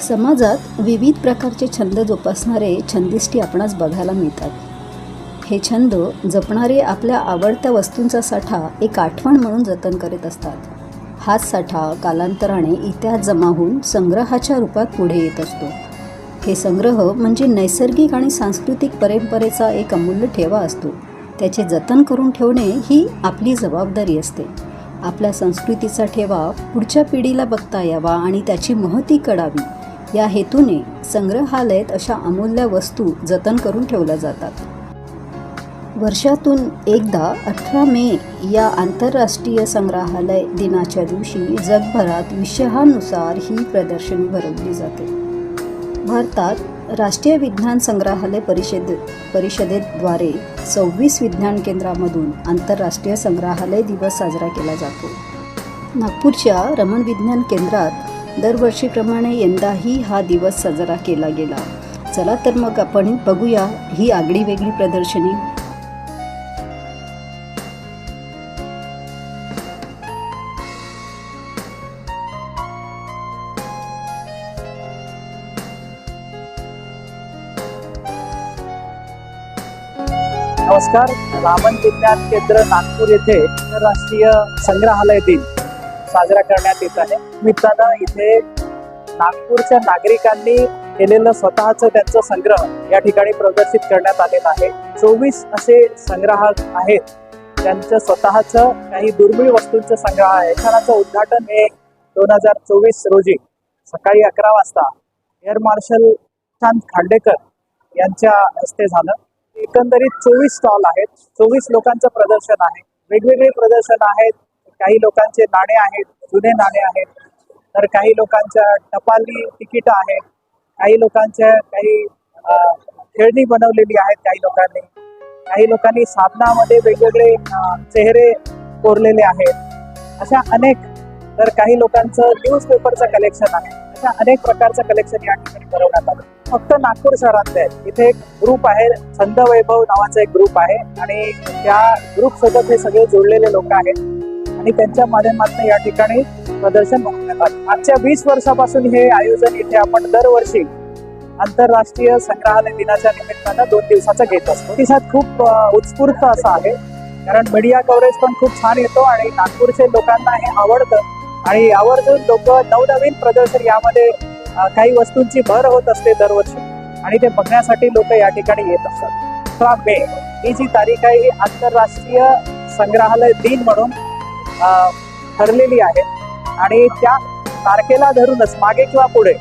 समाजात विविध प्रकारचे छंद जोपासणारे छंदिष्टी आपणास बघायला मिळतात. हे छंद जपणारे आपल्या आवडत्या वस्तूंचा साठा एक आठवण म्हणून जतन करीत असतात. हाच साठा कालांतराने इतिहास जमा होऊन संग्रहाच्या रूपात पुढे येत असतो. हे संग्रह म्हणजे नैसर्गिक आणि सांस्कृतिक परंपरेचा एक अमूल्य ठेवा असतो. त्याचे जतन करून ठेवणे ही आपली जबाबदारी असते. आपल्या संस्कृतीचा ठेवा पुढच्या पिढीला बघता यावा आणि त्याची महती कळावी. या हेतूने संग्रहालयात अशा अमूल्य वस्तू जतन करून ठेवल्या जातात. वर्षातून एकदा अठरा मे या आंतरराष्ट्रीय संग्रहालय दिनाच्या दिवशी जगभरात विषयानुसार ही प्रदर्शनी भरवली जाते. भारतात राष्ट्रीय विज्ञान संग्रहालय परिषद परिषदेद्वारे सव्वीस विज्ञान केंद्रामधून आंतरराष्ट्रीय संग्रहालय दिवस साजरा केला जातो. नागपूरच्या रमण विज्ञान केंद्रात दरवर्षीप्रमाणे यंदाही हा दिवस साजरा केला गेला. चला तर मग आपण बघूया ही आगळी वेगळी प्रदर्शनी. नमस्कार. रामन विज्ञान केंद्र नागपूर येथे आंतरराष्ट्रीय संग्रहालय दिन. साजरा करण्यात येत आहे. निमित्तानं इथे नागपूरच्या नागरिकांनी केलेलं स्वतःचं त्यांचं संग्रह या ठिकाणी प्रदर्शित करण्यात आलेलं आहे. चोवीस असे संग्राहक आहेत. त्यांचं स्वतःचं काही दुर्मिळ वस्तूंचं संग्रह आहे. छानाचं उद्घाटन हे दोन हजार चोवीस रोजी सकाळी अकरा वाजता एअर मार्शल चांद खांडेकर यांच्या हस्ते झालं. एकंदरीत चोवीस स्टॉल आहेत. चोवीस लोकांचं प्रदर्शन आहे. वेगवेगळे प्रदर्शन आहेत. काही लोकांचे नाणे आहेत जुने नाणे आहेत. तर काही लोकांच्या टपाली तिकीट आहेत. काही लोकांच्या काही खेळणी बनवलेली आहेत काही लोकांनी. काही लोकांनी साधनामध्ये वेगवेगळे चेहरे कोरलेले आहेत. अशा अनेक तर काही लोकांचं न्यूजपेपरचं कलेक्शन आहे. अशा अनेक प्रकारचं कलेक्शन या ठिकाणी बनवण्यात आलं. फक्त नागपूर शहरातले आहे. इथे एक ग्रुप आहे छंद वैभव नावाचा एक ग्रुप आहे. आणि त्या ग्रुप सोबत हे सगळे जोडलेले लोक आहेत. आणि त्यांच्या माध्यमातून या ठिकाणी प्रदर्शन भरवण्यात आले. मागच्या वीस वर्षापासून हे आयोजन इथे आपण दरवर्षी आंतरराष्ट्रीय संग्रहालय दिनाच्या निमित्तानं दोन दिवसाचा घेत असतो. प्रतिसाद खूप उत्स्फूर्त असा आहे. कारण मीडिया कव्हरेज पण खूप छान येतो आणि नागपूरचे लोकांना हे आवडतं. आणि आवर्जून लोक नवनवीन प्रदर्शन यामध्ये काही वस्तूंची भर होत असते दरवर्षी. आणि ते बघण्यासाठी लोक या ठिकाणी येत असतात. अठरा मे. ही जी तारीख आहे ही आंतरराष्ट्रीय संग्रहालय दिन म्हणून. ठरलेली आहे. आणि त्या तारखेला धरूनच मागे किंवा पुढे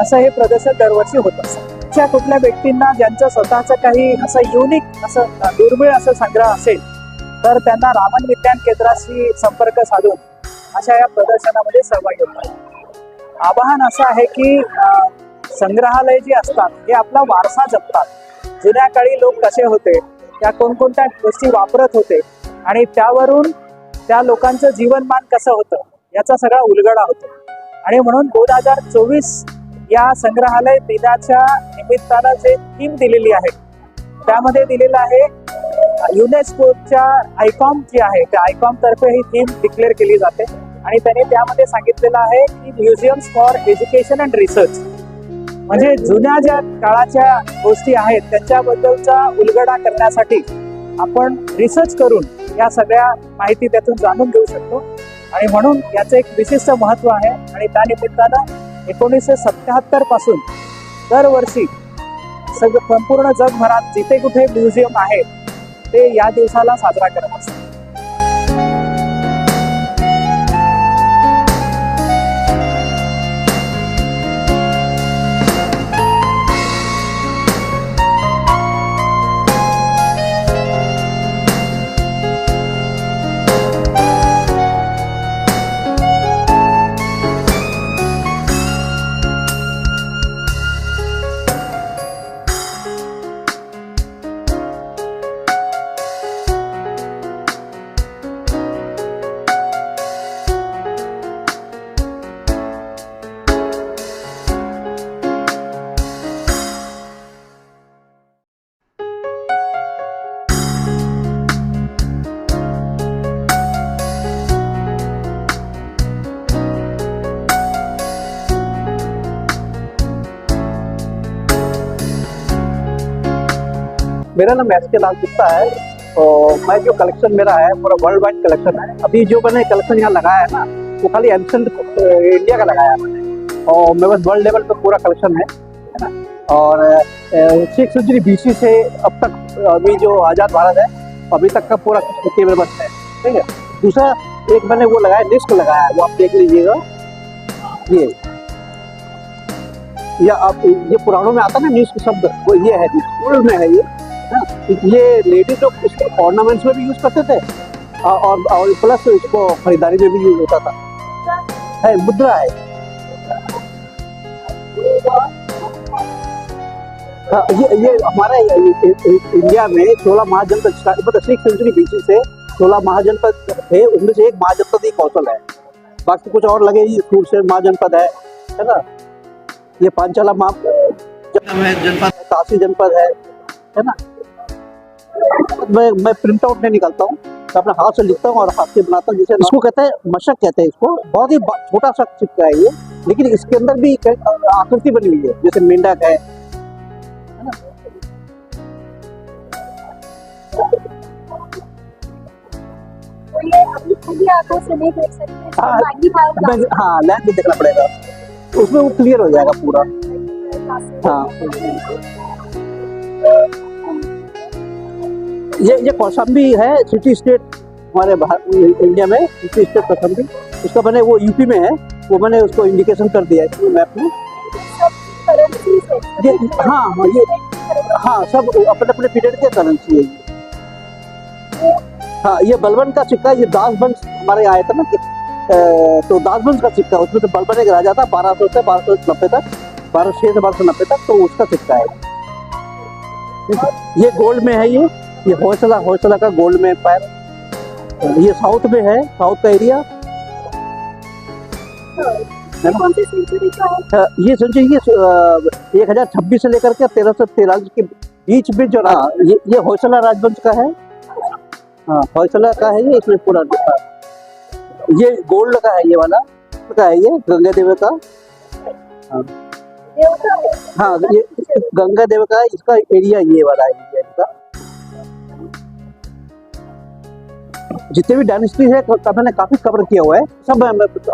असं हे प्रदर्शन दरवर्षी होत असतं. कुठल्या व्यक्तींना ज्यांचं स्वतःचं काही असं युनिक असं दुर्मिळ असं संग्रह असेल तर त्यांना रामन विज्ञान केंद्राशी संपर्क साधून अशा या प्रदर्शनामध्ये सहभागी होतात आवाहन असं आहे की संग्रहालय जे असतात हे आपला वारसा जपतात. जुन्या काळी लोक कसे होते त्या कोणकोणत्या गोष्टी वापरत होते आणि त्यावरून त्या लोकांचं जीवनमान कसं होतं याचा सगळा उलगडा होतो. आणि म्हणून दोन हजार चोवीस या संग्रहालय दिनाच्या निमित्तानं जे थीम दिलेली आहे त्यामध्ये दिलेलं आहे युनेस्कोच्या आयकॉम जी आहे त्या आयकॉम तर्फे ही थीम डिक्लेअर केली जाते. आणि त्याने त्यामध्ये सांगितलेलं आहे की museums for education and research म्हणजे जुन्या ज्या काळाच्या गोष्टी आहेत त्यांच्याबद्दलचा उलगडा करण्यासाठी आपण रिसर्च करून या सगळ्या माहिती त्यातून जाणून घेऊ शकतो. आणि म्हणून याचं एक विशिष्ट महत्त्व आहे. आणि त्या निमित्तानं एकोणीसशे सत्याहत्तरपासून दरवर्षी सग संपूर्ण जगभरात जिथे कुठे म्युझियम आहे ते या दिवसाला साजरा करत असतात. मेरा नाम एस के लाल गुप्ता है और मैं जो कलेक्शन मेरा है, पूरा वर्ल्ड वाइड कलेक्शन है। अभी जो मैंने कलेक्शन यहाँ लगाया है ना, वो खाली एंसेंट इंडिया का लगाया है और मेरे पास वर्ल्ड लेवल पे पूरा कलेक्शन है और सिक्स सेंचुरी बीसी से अब तक, अभी जो आज़ाद भारत है, अभी तक का पूरा कुछ मेरे पास है, ठीक है? दूसरा एक मैंने वो लगाया डिस्क लगाया है, वो आप देख लीजिएगा। ये, या आप, ये पुराणों में आता ना न्यूज़ शब्द? वो ये है ओल्ड में है ये। ये लेडीज़ लोग इसको ऑर्नामेंट्स में भी यूज़ करते थे। और और, प्लस इसको खरीदारी में भी यूज़ होता था। है मुद्रा है। हाँ, ये ये हमारा इंडिया में सोलह महाजनपद मतलब सेंचुरी बीसी से सोलह महाजनपद थे उनमें से एक महाजनपद ही कौशल है। बाकी कुछ और लगे ये सूरसेन महाजनपद है है ना? ये पांचाला महा जनपद। काशी जनपद है है ना? मैं मैं प्रिंट आउट नहीं निकालता हूँ मैं अपने हाथ से लिखता हूँ और हाथ से बनाता हूँ जिसे इसको कहते हैं मशक कहते हैं इसको। बहुत ही छोटा सा सिक्का है ये लेकिन इसके अंदर भी कई आकृति बनी हुई है जैसे मेंढक है। तो ये अभी खुली आँखों से नहीं सकते हाँ, हाँ लैंड में देखना पड़ेगा। उसमें वो क्लियर हो जाएगा पूरा। हाँ ये ये कौशाम्बी है सिटी स्टेट हमारे इंडिया में सिटी स्टेट कौशाम्बी। उसका मैंने वो यूपी में है, वो मैंने उसको इंडिकेशन कर दिया है मैप में। ये हाँ हाँ ये हाँ सब अपने अपने पीरियड के करेंसी है ये। हाँ ये बलबन का सिक्का, ये दास वंश हमारे आया था ना तो दास वंश का सिक्का, उसमें तो बलबन एक राजा था, बारह सौ से बारह सौ नब्बे तक, बारह छः से बारह सौ नब्बे तक तो उसका सिक्का है? ये गोल्ड में है ये। ये हौसला हौसला का गोल्ड में पैर ये साउथ में है साउथ का एरिया। सेंचुरी है? ये समझिए ये एक हज़ार छब्बीस से लेकर के तेरह सौ तिरालीस के बीच में जो रहा ये ये हौसला राजवंश का है। हाँ हौसला का है ये इसमें पूरा हाँ। ये गोल्ड का है ये वाला का है ये गंगा देव का। है। हाँ। ये गंगा देव का है, इसका एरिया ये वाला है इसका जितने भी डायनेस्टी है मैंने काफ़ी कवर किया हुआ है। सब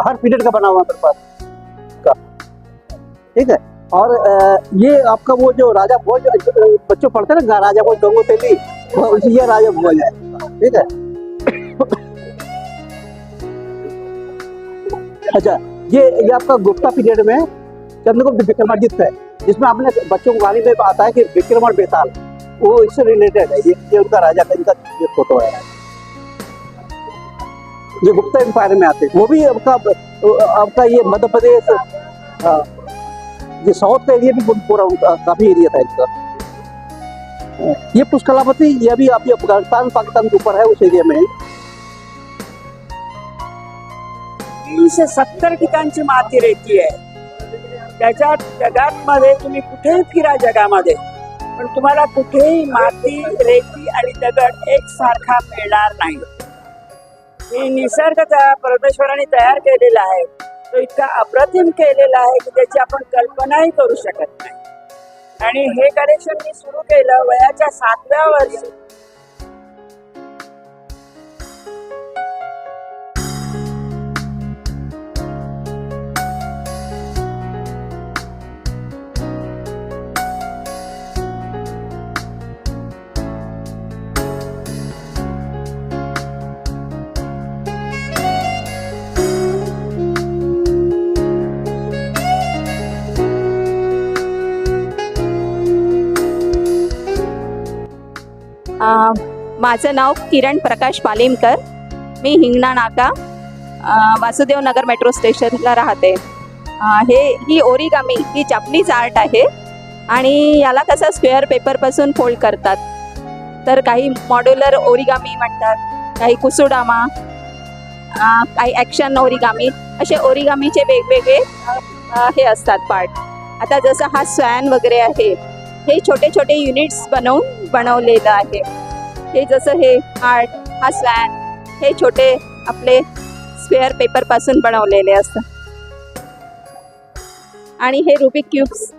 हर पीरियड का बना हुआ मेरे पास। ठीक है? और ये आपका वो जो राजा भोज बच्चों पढ़ते ना राजा भोज गंगो तेली उसी ये राजा भोज है। ठीक है? अच्छा ये ये आपका गुप्ता पीरियड में चंद्रगुप्त विक्रमादित्य है जिसमें आपने बच्चों को कहानी में आता है कि विक्रम और बेताल वो इससे रिलेटेड है। ये, ये उनका राजा का इनका ये फ़ोटो है। ये गुप्ता एम्पायर में आते वो भी आपका आपका ये मध्य प्रदेश हाँ, ये साउथ का एरिया भी पूरा उनका काफ़ी एरिया था इनका। ये पुष्कलापति ये भी आप अफ़गानिस्तान पाकिस्तान के ऊपर है उस एरिया में। तीनशे सत्तर ठिकाणची माती रेती आहे त्याच्या जगातमध्ये तुम्ही कुठेही फिरा जगामध्ये पण तुम्हाला कुठेही माती रेती दगड एकसारखा मिळणार नाही। मी निसर्ग परमेश्वराने तयार केलेला आहे. तो इतका अप्रतिम केलेला आहे की त्याची आपण कल्पनाही करू शकत नाही. आणि हे कलेक्शन मी सुरू केलं वयाच्या सातव्या वर्षी. माझं नाव किरण प्रकाश पालिमकर. मी हिंगणा नाका वासुदेव नगर मेट्रो स्टेशनला राहते. हे ही ओरिगामी ही जापनीज आर्ट आहे आणि याला कसं स्क्वेअर पेपरपासून फोल्ड करतात. तर काही मॉड्युलर ओरिगामी म्हणतात काही कुसुडामा काही ॲक्शन ओरिगामी असे ओरिगामीचे वेगवेगळे हे असतात पार्ट. आता जसं हा स्वॅन वगैरे आहे हे छोटे छोटे युनिट्स बनवून बनवलेलं आहे. हे जसं हे हार्ट हा स्वॅन हे छोटे आपले स्क्वेअर पेपरपासून बनवलेले असतात आणि हे रुबिक क्यूब्स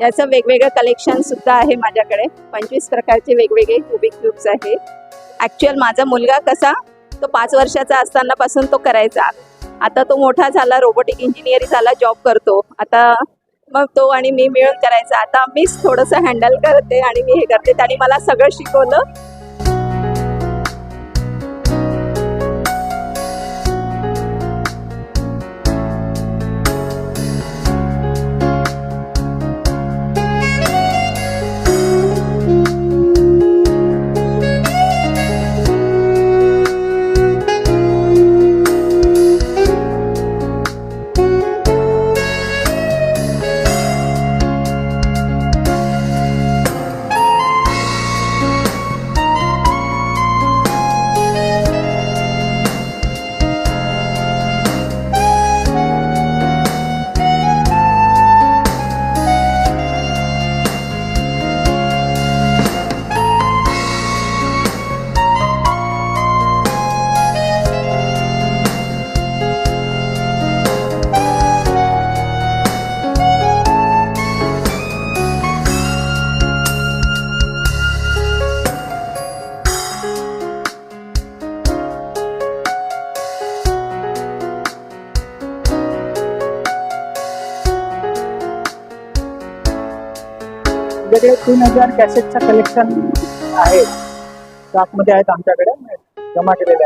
याचं वेगवेगळं कलेक्शन सुद्धा आहे माझ्याकडे. पंचवीस प्रकारचे वेगवेगळे रुबिक क्यूब्स आहे. ॲक्च्युअल माझा मुलगा कसा तो पाच वर्षाचा असतानापासून तो करायचा. आता तो मोठा झाला रोबोटिक इंजिनिअरिंग झाला जॉब करतो. आता मग तो आणि मी मिळून करायचा. आता मीच थोडंसं हँडल करते आणि मी हे करते. त्याने मला सगळं शिकवलं. आमच्याकडे तीन हजार कॅसेटचं कलेक्शन आहे स्टॉकमध्ये आहेत आमच्याकडे. जमा केलेले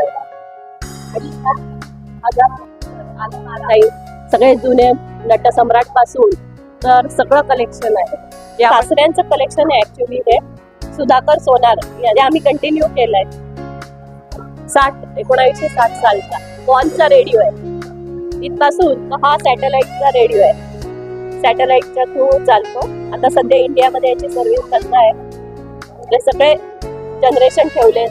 आहेत. सगळे जुने नटसम्राटपासून तर सगळं कलेक्शन आहे. जे सासऱ्यांचं कलेक्शन आहे ऍक्च्युली हे. सुधाकर सोनार याने आम्ही कंटिन्यू केलंय. साठ एकोणावीसशे साठ सालचा. कॉनचा रेडिओ आहे. इथपासून हा सॅटेलाइटचा रेडिओ आहे. सॅटेलाइटच्या थ्रू चालतो. आता सध्या इंडियामध्ये याची सर्व्हिस चालत आहे. म्हणजे सगळे जनरेशन ठेवले.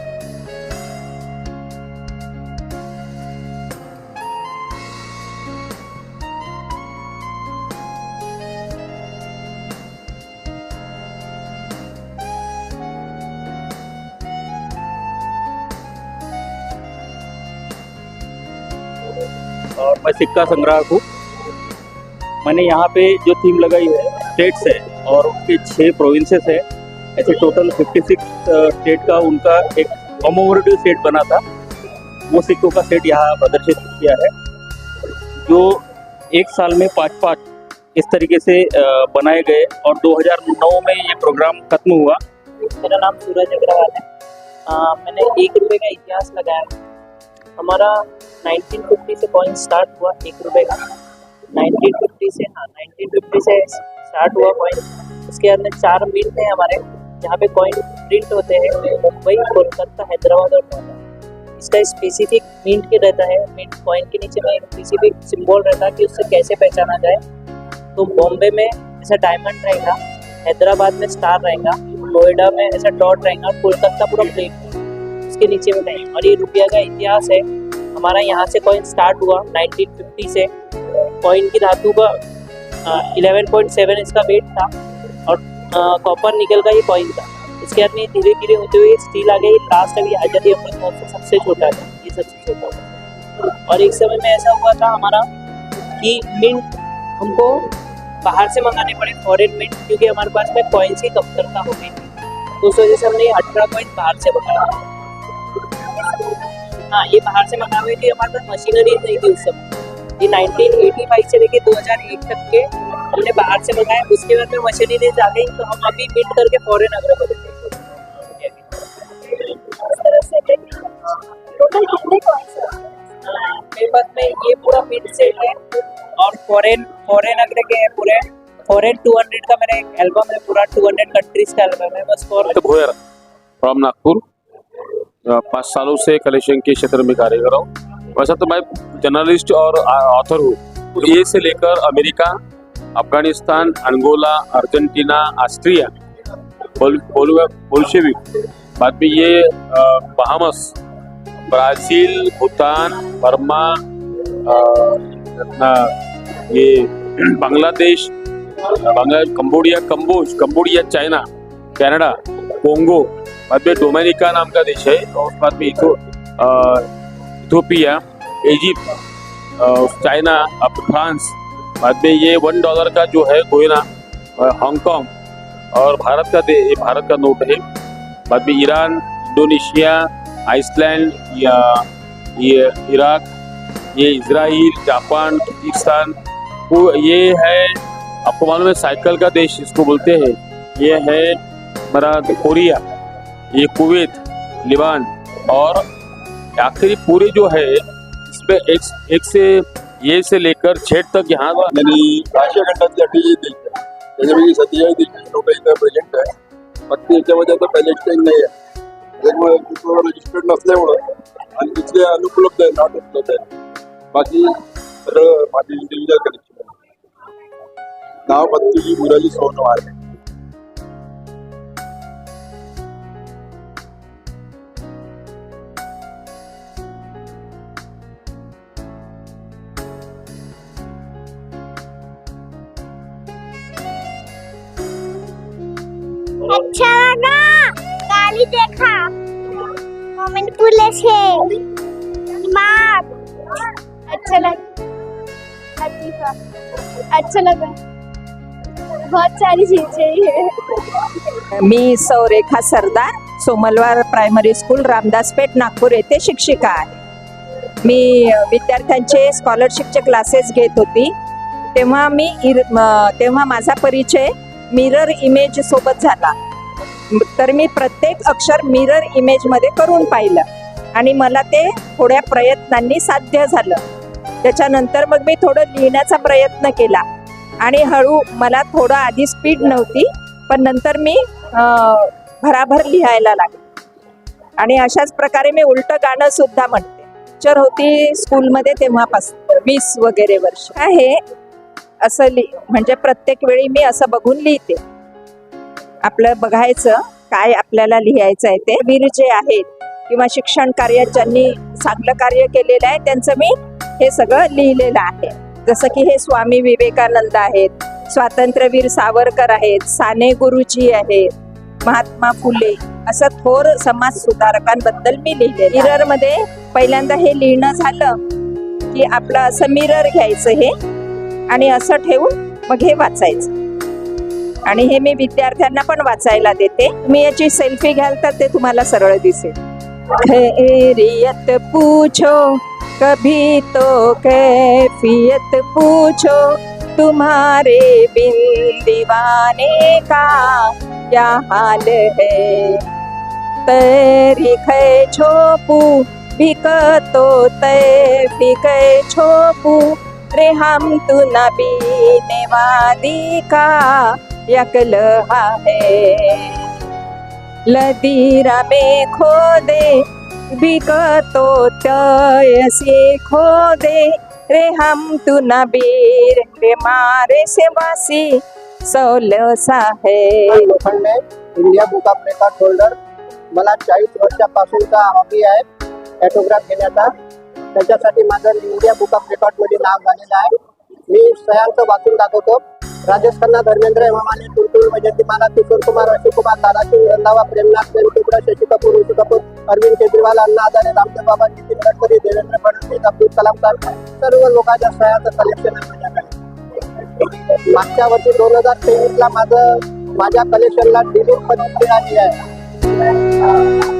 मैं सिक्का संग्रह हूँ। मैंने यहाँ पे जो थीम लगाई है स्टेट्स है और उनके छः प्रोविंसेस है। ऐसे टोटल 56 स्टेट का उनका एक कॉमोमोरेटिव सेट बना था। वो सिक्कों का सेट यहाँ प्रदर्शित किया है। जो एक साल में पाँच पाँच इस तरीके से बनाए गए और 2009 में ये प्रोग्राम खत्म हुआ। मेरा नाम सूरज अग्रवाल है। आ, मैंने एक रुपए का इतिहास लगाया। हमारा 1950 से कॉइन स्टार्ट हुआ एक रुपए का। 1950 से हाँ 1950 से स्टार्ट हुआ कॉइन उसके अंदर चार मिंट है हमारे, जहाँ पे कॉइन प्रिंट होते हैं मुंबई, कोलकाता, हैदराबाद और नोएडा इसका स्पेसिफिक मिंट के रहता है मिंट कॉइन के नीचे में स्पेसिफिक सिंबल रहता है कि उससे कैसे पहचाना जाए। तो बॉम्बे में ऐसा डायमंड रहेगा, हैदराबाद में स्टार रहेगा, नोएडा में ऐसा डॉट रहेगा, कोलकाता पूरा प्लेन इसके नीचे में नहीं और ये रुपया का इतिहास है, हमारा यहाँ से कॉइन स्टार्ट हुआ 1950 से। कॉइन की धातु का इलेवन पॉइंट सेवन इसका वेट था और कॉपर निकल का ये कॉइन था। इसके बाद में धीरे धीरे होते हुए स्टील आ गई लास्ट अभी आज़ादी अमृत महोत्सव सबसे छोटा था ये सबसे छोटा था और एक समय में ऐसा हुआ था हमारा कि मिंट हमको बाहर से मंगाने पड़े फॉरेन मिंट क्योंकि हमारे पास में कॉइन्स की कमतरता हो गई तो उस वजह से हमने अठारह कॉइन बाहर से मंगाया हाँ ये बाहर से मंगा हुए थे, हमारे पास मशीनरी नहीं थी उस समय। ये 1985 से लेके 2001 तक के हमने बाहर से मंगाए उसके बाद में मशीनरी आ गई तो हम अभी मिंट करके फॉरेन अग्र को देते हैं मेरे पास में ये पूरा मिड सेट है और फॉरेन फॉरेन अग्र के हैं पूरे। फॉरेन 200 का मेरा एक एल्बम है, पूरा 200 कंट्रीज़ का एल्बम है, बस फॉर भोयर फ्रॉम नागपुर पाँच सालों से कलेक्शन के क्षेत्र में कार्य कर रहा हूँ। वैसा तो मैं जर्नलिस्ट और ऑथर हूँ। ये से लेकर America Afghanistan Angola Argentina Austria बोल, बोल, बाद में ये बहामस ब्राज़ील भूटान बर्मा ये बांग्लादेश बांग्लादेश कंबोडिया कंबोज कंबोडिया चाइना कनाडा कोंगो बाद में डोमिनिका नाम का देश है और बाद में इथो इथोपिया इजिप्ट चाइना अब फ्रांस बाद में ये वन डॉलर का जो है कोयना हांगकांग और भारत का दे भारत का नोट है। बाद में ईरान, इंडोनेशिया, आइसलैंड, या ये इराक, ये इसराइल जापान किर्गिस्तान वो ये है, आपको मालूम है साइकिल का देश इसको बोलते हैं। ये है हमारा कोरिया, ये कुवैत, लिबान और आखिरी पूरे जो है, इसमें एक एक से, ये से लेकर झेड तक यहाँ हे आहे फक्त याच्यामध्ये आता नाही आहे त्याच्यामुळे रजिस्टर्ड नसल्यामुळं आणि तिथले अनुपलब्ध आहे नॉट उपलब्ध आहे बाकी सगळं माझे इंडिव्हिज्युअल कनेक्शन नाव पत्ती सोनवार आहे দেখা কমেন্ট বলেছে पुलिस अच्छा लगा अच्छा अच्छा लगा बहुत सारी चीजें हैं। मी सौरेखा सरदार सोमलवार प्रायमरी स्कूल रामदासपेठ नागपूर येथे शिक्षिका आहे. मी विद्यार्थ्यांचे स्कॉलरशिपचे क्लासेस घेत होती. तेव्हा मी इर तेव्हा माझा परिचय मिरर इमेज सोबत झाला. तर मी प्रत्येक अक्षर मिरर इमेजमध्ये करून पाहिलं. आणि मला ते थोड्या प्रयत्नांनी साध्य झालं. त्याच्यानंतर मग मी थोडं लिहिण्याचा प्रयत्न केला. आणि हळू मला थोडं आधी स्पीड नव्हती पण नंतर मी भराभर लिहायला लागले. आणि अशाच प्रकारे मी उलट गाणं सुद्धा म्हणते. टीचर होती स्कूलमध्ये तेव्हापासून वीस वगैरे वर्ष. आहे असं लि म्हणजे प्रत्येक वेळी मी असं बघून लिहिते. आपलं बघायचं काय आपल्याला लिहायचं आहे ते. वीर जे आहेत किंवा शिक्षण कार्यात ज्यांनी चांगलं कार्य केलेलं आहे त्यांचं मी हे सगळं लिहिलेलं आहे. जसं की हे स्वामी विवेकानंद आहेत स्वातंत्र्यवीर सावरकर आहेत साने गुरुजी आहेत महात्मा फुले असं थोर समाज सुधारकांबद्दल मी लिहिले मिररमध्ये पहिल्यांदा हे लिहिणं झालं की आपलं असं मिरर घ्यायचं हे आणि असं ठेवून मग हे वाचायचं. आणि हे मी विद्यार्थ्यांना पण वाचायला देते. मी याची सेल्फी घ्याल तर ते तुम्हाला सरळ दिसेल. खैरियत पूछो कभी तो कैफियत पूछो तुम्हारे बिन दीवाने का क्या हाल है? तैरी खै छोपू बिकतो तै फिकै छोपू रे हम तू नबी वादी का यकलहा आहे। लदीरा में खो दे बिकतो तयसे खो दे रे हम तू नबीर रे मारे से वासी सौलसा है Lokhande India book of record holder मला चाळीस वर्षापासूनचा हॉबी आहे फोटोग्राफ घेण्याचा. त्याच्यासाठी माझं इंडिया बुक ऑफ रेकॉर्डमध्ये नाव झालेलं आहे. मी सयांचं वाचून दाखवतो. राजेश खन्ना धर्मेंद्र हेमामाने टुलटुल वैजंतीमाला किशोर कुमार अशोक कुमार दादासिंग रंधावा प्रेमनाथ प्रेम चोपडा शशी कपूर ऋषी कपूर अरविंद केजरीवाल अण्णा हजारे रामदेव बाबा नितीन गडकरी देवेंद्र फडणवीस अब्दुल कलाम खान सर्व लोकांच्या सह्याचं कलेक्शन आहे माझ्याकडे. मागच्या वर्षी दोन हजार तेवीस ला माझं माझ्या कलेक्शनला डिलीट पण मिळाली आहे.